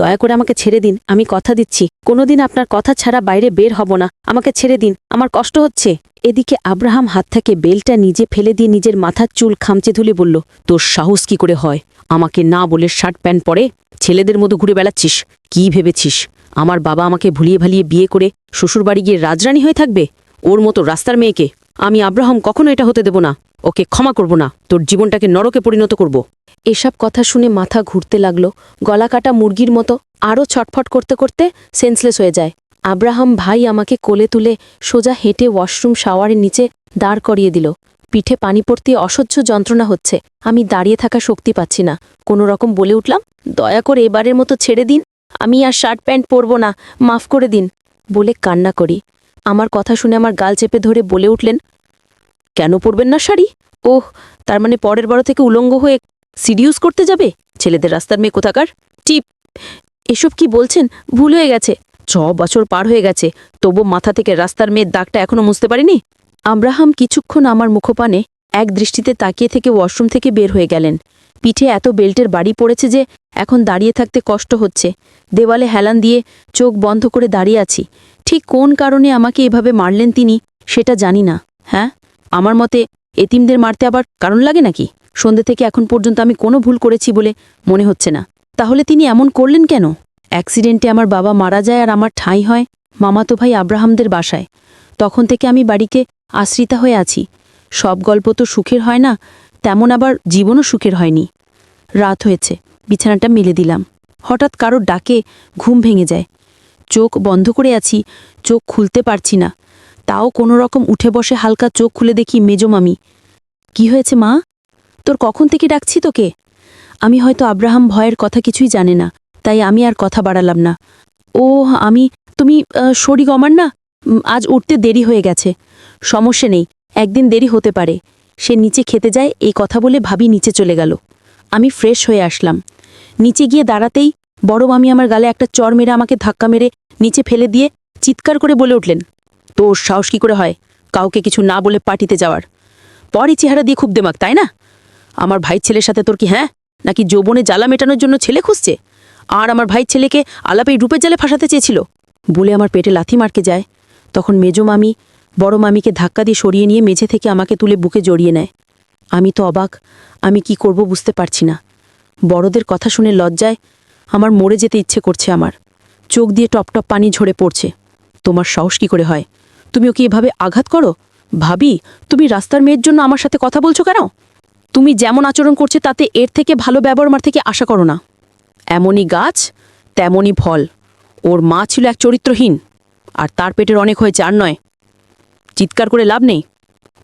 দয়া করে আমাকে ছেড়ে দিন, আমি কথা দিচ্ছি। কোনোদিন আপনার কথা ছাড়া বাইরে বের হব না। আমাকে ছেড়ে দিন, আমার কষ্ট হচ্ছে। এদিকে আব্রাহাম হাত থেকে বেলটা নিজে ফেলে দিয়ে নিজের মাথার চুল খামচে ধুলে বলল, তোর সাহস কি করে হয়? আমাকে না বলে শার্ট প্যান্ট পরে ছেলেদের মতো ঘুরে বেড়াচ্ছিস? কি ভেবেছিস? আমার বাবা আমাকে ভুলিয়ে ভালিয়ে বিয়ে করে শ্বশুরবাড়ি গিয়ে রাজরানী হয়ে থাকবে? ওর মতো রাস্তার মেয়েকে আমি আব্রাহাম কখনো এটা হতে দেব না। ওকে ক্ষমা করব না। তোর জীবনটাকে নরকে পরিণত করব। এসব কথা শুনে মাথা ঘুরতে লাগল। গলা কাটা মুরগির মতো আরও ছটফট করতে করতে সেন্সলেস হয়ে যায়। আব্রাহাম ভাই আমাকে কোলে তুলে সোজা হেঁটে ওয়াশরুম শাওয়ারের নিচে দাঁড় করিয়ে দিল। পিঠে পানি পড়তে অসহ্য যন্ত্রণা হচ্ছে। আমি দাঁড়িয়ে থাকা শক্তি পাচ্ছি না। কোনো রকম বলে উঠলাম, দয়া করে এবারের মতো ছেড়ে দিন। আমি আর শার্ট প্যান্ট পরব না। মাফ করে দিন। বলে কান্না করি। আমার কথা শুনে আমার গাল চেপে ধরে বলে উঠলেন, কেন পরবেন না শাড়ি? ওহ, তার মানে পরের বড় থেকে উলঙ্গ হয়ে সিডিউস করতে যাবে? ছেলেদের রাস্তার মেয়ে কোথাকার? টিপ, এসব কি বলছেন? ভুল হয়ে গেছে। ছ বছর পার হয়ে গেছে, তবু মাথা থেকে রাস্তার মেয়ের দাগটা এখনও মুছতে পারিনি? আব্রাহাম কিছুক্ষণ আমার মুখপানে এক দৃষ্টিতে তাকিয়ে থেকে ওয়াশরুম থেকে বের হয়ে গেলেন। পিঠে এত বেল্টের বাড়ি পড়েছে যে এখন দাঁড়িয়ে থাকতে কষ্ট হচ্ছে। দেওয়ালে হেলান দিয়ে চোখ বন্ধ করে দাঁড়িয়ে আছি। ঠিক কোন কারণে আমাকে এভাবে মারলেন তিনি, সেটা জানি না। হ্যাঁ? আমার মতে এতিমদের মারতে আবার কারণ লাগে নাকি? সন্ধ্যে থেকে এখন পর্যন্ত আমি কোনো ভুল করেছি বলে মনে হচ্ছে না। তাহলে তিনি এমন করলেন কেন? অ্যাক্সিডেন্টে আমার বাবা মারা যায় আর আমার ঠাঁই হয় মামাতো ভাই আব্রাহামদের বাসায়। তখন থেকে আমি বাড়িকে আশ্রিতা হয়ে আছি। সব গল্প তো সুখের হয় না, তেমন আবার জীবনও সুখের হয়নি। রাত হয়েছে, বিছানাটা মেলে দিলাম। হঠাৎ কারোর ডাকে ঘুম ভেঙে যায়। চোখ বন্ধ করে আছি, চোখ খুলতে পারছি না। তাও কোনো রকম উঠে বসে হালকা চোখ খুলে দেখি মেজো মামি। কি হয়েছে মা? তোর কখন থেকে ডাকছি তোকে? আমি হয়তো আব্রাহাম ভয়ের কথা কিছুই জানে না, তাই আমি আর কথা বাড়ালাম না। ও আমি, তুমি শরীর আমার না? আজ উঠতে দেরি হয়ে গেছে। সমস্যা নেই, একদিন দেরি হতে পারে। সে নিচে খেতে যায়, এই কথা বলে ভাবি নিচে চলে গেল। আমি ফ্রেশ হয়ে আসলাম। নিচে গিয়ে দাঁড়াতেই বড় মামি আমার গালে একটা চর মেরে আমাকে ধাক্কা মেরে নিচে ফেলে দিয়ে চিৎকার করে বলে উঠলেন, তোর সাহস কি করে হয় কাউকে কিছু না বলে পার্টিতে যাওয়ার? পরই চেহারা দিয়ে খুব দেমাক, তাই না? আমার ভাই ছেলের সাথে তোর কি হ্যাঁ? নাকি যৌবনে জ্বালা মেটানোর জন্য ছেলে খুঁজছে? আর আমার ভাই ছেলেকে আলাপে রূপের জালে ফাঁসাতে চেয়েছিল? বলে আমার পেটে লাথি মারকে যায়। তখন মেজো মামি বড় মামিকে ধাক্কা দিয়ে সরিয়ে নিয়ে মেঝে থেকে আমাকে তুলে বুকে জড়িয়ে নেয়। আমি তো অবাক, আমি কি করব বুঝতে পারছি না। বড়দের কথা শুনে লজ্জায় আমার মরে যেতে ইচ্ছে করছে আমার। চোখ দিয়ে টপটপ পানি ঝরে পড়ছে। তোমার সাহস কি করে হয়? তুমি ওকে এভাবে আঘাত করো? ভাবি, তুমি রাস্তার মেয়ের জন্য আমার সাথে কথা বলছো কেন? তুমি যেমন আচরণ করছে তাতে এর থেকে ভালো ব্যবহার আমার থেকে আশা করো না। এমনই গাছ, তেমনই ফল। ওর মা ছিল এক চরিত্রহীন, আর তার পেটের অনেক হয়েছে, আর নয়। চিৎকার করে লাভ নেই।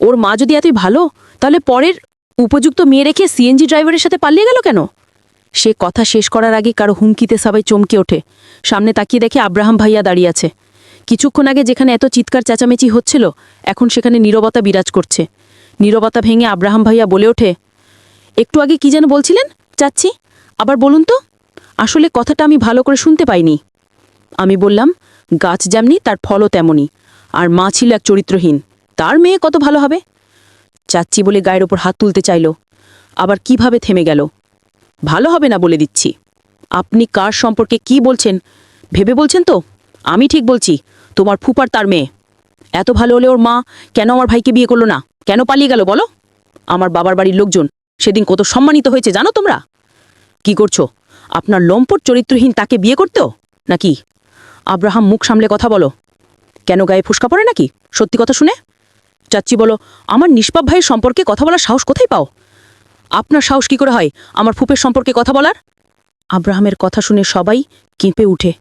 ওর মা যদি এতই ভালো, তাহলে পরের উপযুক্ত মেয়ে রেখে সিএনজি ড্রাইভারের সাথে পালিয়ে গেল কেন? সে কথা শেষ করার আগে কারও হুমকিতে সবাই চমকে ওঠে। সামনে তাকিয়ে দেখে আব্রাহাম ভাইয়া দাঁড়িয়ে আছে। কিছুক্ষণ আগে যেখানে এত চিৎকার চেঁচামেচি হচ্ছিল, এখন সেখানে নীরবতা বিরাজ করছে। নীরবতা ভেঙে আব্রাহাম ভাইয়া বলে ওঠে, একটু আগে কি যেন বলছিলেন চাচ্ছি আবার বলুন তো, আসলে কথাটা আমি ভালো করে শুনতে পাইনি। আমি বললাম, গাছ যেমনি, তার ফলও তেমনি, আর মা ছিল এক চরিত্রহীন, তার মেয়ে কত ভালো হবে? চাচ্ছি বলে গায়ের ওপর হাত তুলতে চাইল, আবার কীভাবে থেমে গেল? ভালো হবে না বলে দিচ্ছি। আপনি কার সম্পর্কে কি বলছেন? ভেবে বলছেন তো? আমি ঠিক বলছি, তোমার ফুপার তার মেয়ে। এত ভালো হলে ওর মা কেন আমার ভাইকে বিয়ে করল না? কেন পালিয়ে গেল বলো? আমার বাবার বাড়ির লোকজন সেদিন কত সম্মানিত হয়েছে, জানো তোমরা? কি করছ? আপনার লম্পট চরিত্রহীন তাকে বিয়ে করতেও নাকি? আব্রাহাম মুখ সামলে কথা বলো। কেন গায়ে ফুসকা পড়ে নাকি? সত্যি কথা শুনে? চাচ্ছি বলো, আমার নিষ্পাপ ভাইয়ের সম্পর্কে কথা বলার সাহস কোথায় পাও? আপনার সাহস কি করে হয়? আমার ফুপের সম্পর্কে কথা বলার? আব্রাহামের কথা শুনে সবাই কেঁপে উঠে।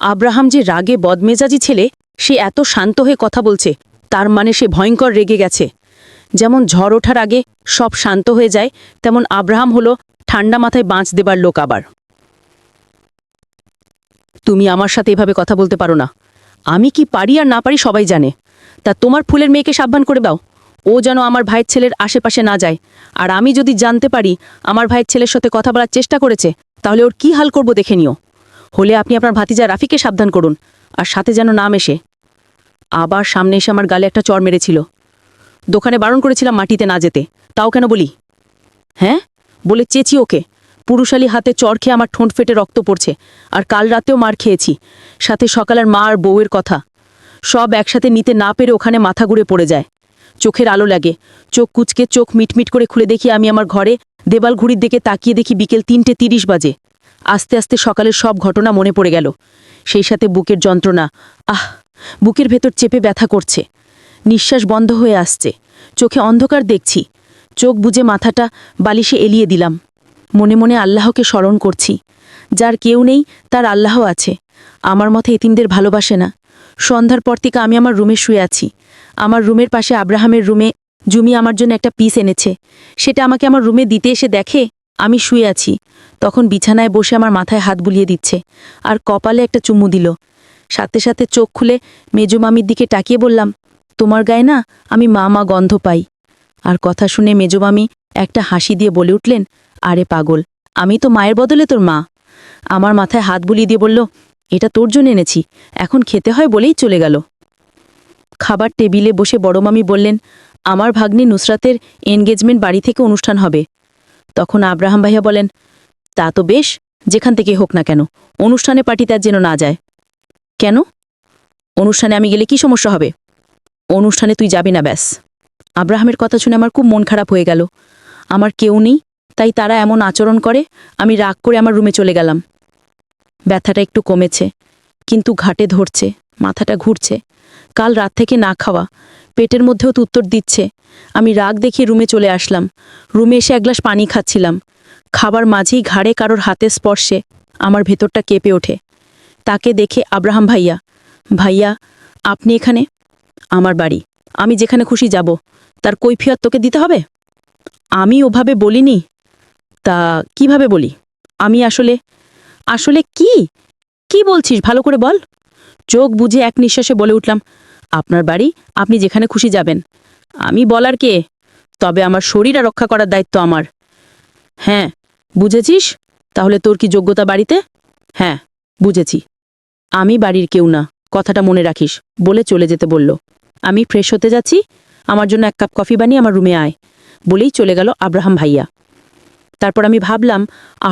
আব্রাহাম যে রাগে বদমেজাজি ছেলে, সে এত শান্ত হয়ে কথা বলছে, তার মানে সে ভয়ঙ্কর রেগে গেছে। যেমন ঝড় ওঠার আগে সব শান্ত হয়ে যায়, তেমন আব্রাহাম হলো ঠান্ডা মাথায় বাঁচ দেবার লোক আবার। তুমি আমার সাথে এভাবে কথা বলতে পারো না। আমি কি পারি আর না পারি সবাই জানে। তা তোমার ফুলের মেয়েকে সাবধান করে দাও। ও যেন আমার ভাইয়ের ছেলের আশেপাশে না যায়। আর আমি যদি জানতে পারি আমার ভাইয়ের ছেলের সাথে কথা বলার চেষ্টা করেছে, তাহলে ওর কি হাল করব দেখে নিও। হলে আপনি আপনার ভাতিজা রাফিকে সাবধান করুন, আর সাথে যেন নাম এসে আবার সামনে এসে আমার গালে একটা চর মেরেছিল। দোকানে বারণ করেছিলাম মাটিতে না যেতে। তাও কেন বলি? হ্যাঁ? বলে চেঁচি ওকে। পুরুষালী হাতে চর খেয়ে আমার ঠোঁট ফেটে রক্ত পড়ছে, আর কাল রাতেও মার খেয়েছি। সাথে সকালের মা আর বউয়ের কথা। সব একসাথে নিতে না পেরে ওখানে মাথা ঘুরে পড়ে যায়। চোখের আলো লাগে। চোখ কুচকে, চোখ মিটমিট করে খুলে দেখি আমি আমার ঘরে দেবাল ঘড়ির দিকে তাকিয়ে দেখি বিকেল তিনটে তিরিশ বাজে। আস্তে আস্তে সকালের সব ঘটনা মনে পড়ে গেল। সেই সাথে বুকের যন্ত্রণা। আহ, বুকের ভেতর চেপে ব্যথা করছে। নিঃশ্বাস বন্ধ হয়ে আসছে। চোখে অন্ধকার দেখছি। চোখ বুজে মাথাটা বালিশে এলিয়ে দিলাম। মনে মনে আল্লাহকে স্মরণ করছি। যার কেউ নেই, তার আল্লাহ আছে। আমার মতে এতিমদের ভালোবাসে না। সন্ধ্যার পর থেকে আমি আমার রুমে শুয়ে আছি। আমার রুমের পাশে আব্রাহামের রুমে জুমি আমার জন্য একটা পিস এনেছে। সেটা আমাকে আমার রুমে দিতে এসে দেখে আমি শুয়ে আছি। তখন বিছানায় বসে আমার মাথায় হাত বুলিয়ে দিচ্ছে আর কপালে একটা চুমু দিল। সাথে সাথে চোখ খুলে মেজো মামির দিকে তাকিয়ে বললাম, তোমার গায়ে না আমি মা মা গন্ধ পাই। আর কথা শুনে মেজো মামি একটা হাসি দিয়ে বলে উঠলেন, আরে পাগল, আমি তো মায়ের বদলে তোর মা। আমার মাথায় হাত বুলিয়ে দিয়ে বলল, এটা তোর জন্য এনেছি, এখন খেতে হয় বলেই চলে গেল। খাবার টেবিলে বসে বড় মামি বললেন, আমার ভাগ্নি নুসরাতের এনগেজমেন্ট বাড়ি থেকে অনুষ্ঠান হবে। তখন আব্রাহাম ভাইয়া বলেন, তা তো বেশ, যেখান থেকে হোক না কেন, অনুষ্ঠানে পার্টি তার যেন না যায়। কেন? অনুষ্ঠানে আমি গেলে কি সমস্যা হবে? অনুষ্ঠানে তুই যাবি না, ব্যাস। আব্রাহামের কথা শুনে আমার খুব মন খারাপ হয়ে গেল। আমার কেউ নেই, তাই তারা এমন আচরণ করে, আমি রাগ করে আমার রুমে চলে গেলাম। ব্যথাটা একটু কমেছে, কিন্তু ঘাটে ধরছে, মাথাটা ঘুরছে। কাল রাত থেকে না খাওয়া। পেটের মধ্যেও তো উত্তর দিচ্ছে। আমি রাগ দেখিয়ে রুমে চলে আসলাম। রুমে এসে এক গ্লাস পানি খাচ্ছিলাম। খাবার মাঝেই ঘাড়ে কারোর হাতে স্পর্শে আমার ভেতরটা কেঁপে ওঠে। তাকে দেখে আব্রাহাম ভাইয়া ভাইয়া, আপনি এখানে? আমার বাড়ি। আমি যেখানে খুশি যাব। তার কৈফিয়ত তোকে দিতে হবে? আমি ওভাবে বলিনি। তা কীভাবে বলি? আমি আসলে আসলে কি? কি বলছিস? ভালো করে বল। চোখ বুঝে এক নিঃশ্বাসে বলে উঠলাম আপনার বাড়ি, আপনি যেখানে খুশি যাবেন। আমি বলার কে? তবে আমার শরীর আর রক্ষা করার দায়িত্ব আমার। হ্যাঁ বুঝেছিস? তাহলে তোর কি যোগ্যতা বাড়িতে? হ্যাঁ বুঝেছি। আমি বাড়ির কেউ না, কথাটা মনে রাখিস, বলে চলে যেতে বলল। আমি ফ্রেশ হতে যাচ্ছি, আমার জন্য এক কাপ কফি বানিয়ে আমার রুমে আয়, বলেই চলে গেল আব্রাহাম ভাইয়া। তারপর আমি ভাবলাম,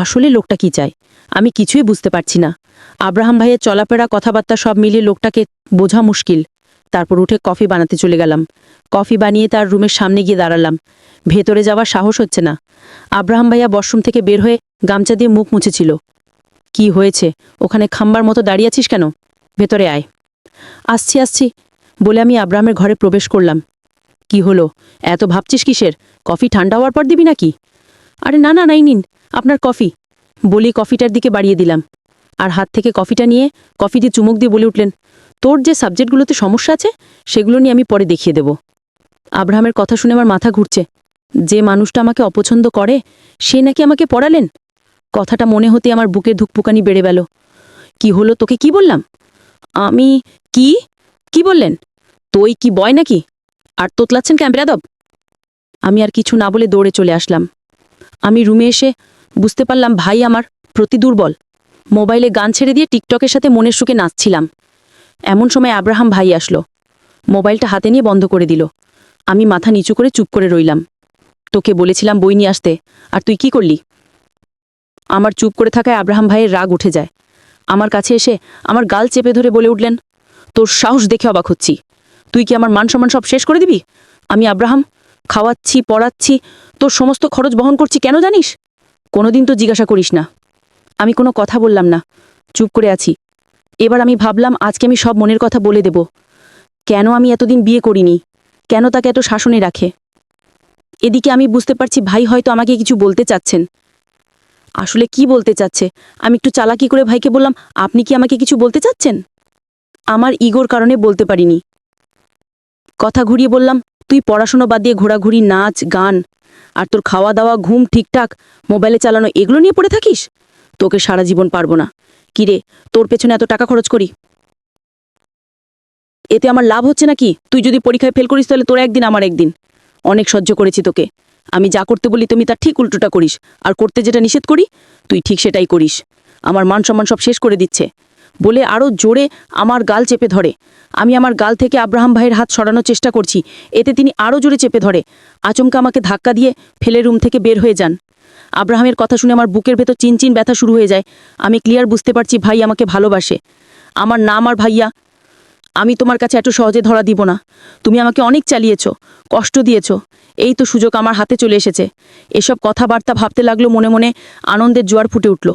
আসলে লোকটা কি চায়? আমি কিছুই বুঝতে পারছি না। আব্রাহাম ভাইয়ের চলাফেরা, কথাবার্তা সব মিলিয়ে লোকটাকে বোঝা মুশকিল। তারপর উঠে কফি বানাতে চলে গেলাম। কফি বানিয়ে তার রুমের সামনে গিয়ে দাঁড়ালাম। ভেতরে যাওয়ার সাহস হচ্ছে না। আব্রাহাম ভাইয়া বশরুম থেকে বের হয়ে গামছা দিয়ে মুখ মুছেছিল। কি হয়েছে? ওখানে খাম্বার মতো দাঁড়িয়ে আছিস কেন? ভেতরে আয়। আসছি আসছি, বলে আমি আব্রাহামের ঘরে প্রবেশ করলাম। কি হলো? এত ভাবছিস কিসের? কফি ঠান্ডা হওয়ার পর দিবি নাকি? আরে না না, নাই নিন, আপনার কফি বলি কফিটার দিকে বাড়িয়ে দিলাম। আর হাত থেকে কফিটা নিয়ে কফিটি চুমুক দিয়ে বলে উঠলেন তোর যে সাবজেক্টগুলোতে সমস্যা আছে, সেগুলো নিয়ে আমি পরে দেখিয়ে দেব। আব্রাহামের কথা শুনে আমার মাথা ঘুরছে। যে মানুষটা আমাকে অপছন্দ করে, সে নাকি আমাকে পড়ালেন? কথাটা মনে হতে আমার বুকে ধুকপুকানি বেড়ে গেল। কি হলো তোকে কি বললাম? আমি কি? কি বললেন? তুই কি বয় নাকি? আর তোতলাচ্ছেন ক্যাম্প রাদব আমি আর কিছু না বলে দৌড়ে চলে আসলাম। আমি রুমে এসে বুঝতে পারলাম ভাই আমার প্রতি দুর্বল। মোবাইলে গান ছেড়ে দিয়ে টিকটকের সাথে মনের সুখে নাচছিলাম। এমন সময় আব্রাহাম ভাই আসলো। মোবাইলটা হাতে নিয়ে বন্ধ করে দিল। আমি মাথা নিচু করে চুপ করে রইলাম। তোকে বলেছিলাম বই নিয়ে আসতে। আর তুই কি করলি? আমার চুপ করে থাকায় আব্রাহাম ভাইয়ের রাগ উঠে যায়। আমার কাছে এসে আমার গাল চেপে ধরে বলে উঠলেন, তোর সাহস দেখে অবাক হচ্ছি। তুই কি আমার মান সম্মান সব শেষ করে দিবি? আমি আব্রাহাম, খাওয়াচ্ছি, পড়াচ্ছি, তোর সমস্ত খরচ বহন করছি কেন জানিস? কোনোদিন তো জিজ্ঞাসা করিস না। আমি কোনো কথা বললাম না। চুপ করে আছি। এবার আমি ভাবলাম, আজকে আমি সব মনের কথা বলে দেব। কেন আমি এতদিন বিয়ে করিনি? কেন তাকে এত শাসনে রাখে? এদিকে আমি বুঝতে পারছি ভাই হয়তো আমাকে কিছু বলতে চাচ্ছেন। আসলে কি বলতে চাচ্ছে? আমি একটু চালাকি করে ভাইকে বললাম, আপনি কি আমাকে কিছু বলতে চাচ্ছেন? আমার ইগোর কারণে বলতে পারিনি। কথা ঘুরিয়ে বললাম, তুই পড়াশোনা বাদ দিয়ে ঘোরাঘুরি, নাচ, গান, আর তোর খাওয়া দাওয়া ঘুম ঠিকঠাক, মোবাইলে চালানো, এগুলো নিয়ে পড়ে থাকিস? তোকে সারা জীবন পারব না। কিরে, তোর পেছনে এত টাকা খরচ করি? এতে আমার লাভ হচ্ছে নাকি? তুই যদি পরীক্ষায় ফেল করিস তাহলে তোর একদিন, আমার একদিন। অনেক সহ্য করেছি তোকে। আমি যা করতে বলি তুমি তার ঠিক উল্টোটা করিস। আর করতে যেটা নিষেধ করি, তুই ঠিক সেটাই করিস। আমার মান সম্মান সব শেষ করে দিচ্ছে। বলে আরও জোরে আমার গাল চেপে ধরে। আমি আমার গাল থেকে আব্রাহাম ভাইয়ের হাত সরানোর চেষ্টা করছি। এতে তিনি আরও জোরে চেপে ধরে। আচমকা আমাকে ধাক্কা দিয়ে ফেলে রুম থেকে বের হয়ে যান। আব্রাহামের কথা শুনে আমার বুকের ভেতর চিনচিন ব্যথা শুরু হয়ে যায়। আমি ক্লিয়ার বুঝতে পারছি ভাই আমাকে ভালোবাসে। আমার নাম আমার ভাইয়া, আমি তোমার কাছে এত সহজে ধরা দিব না। তুমি আমাকে অনেক চালিয়েছ, কষ্ট দিয়েছ। এই তো সুযোগ আমার হাতে চলে এসেছে। এসব কথাবার্তা ভাবতে লাগল, মনে মনে আনন্দের জোয়ার ফুটে উঠল।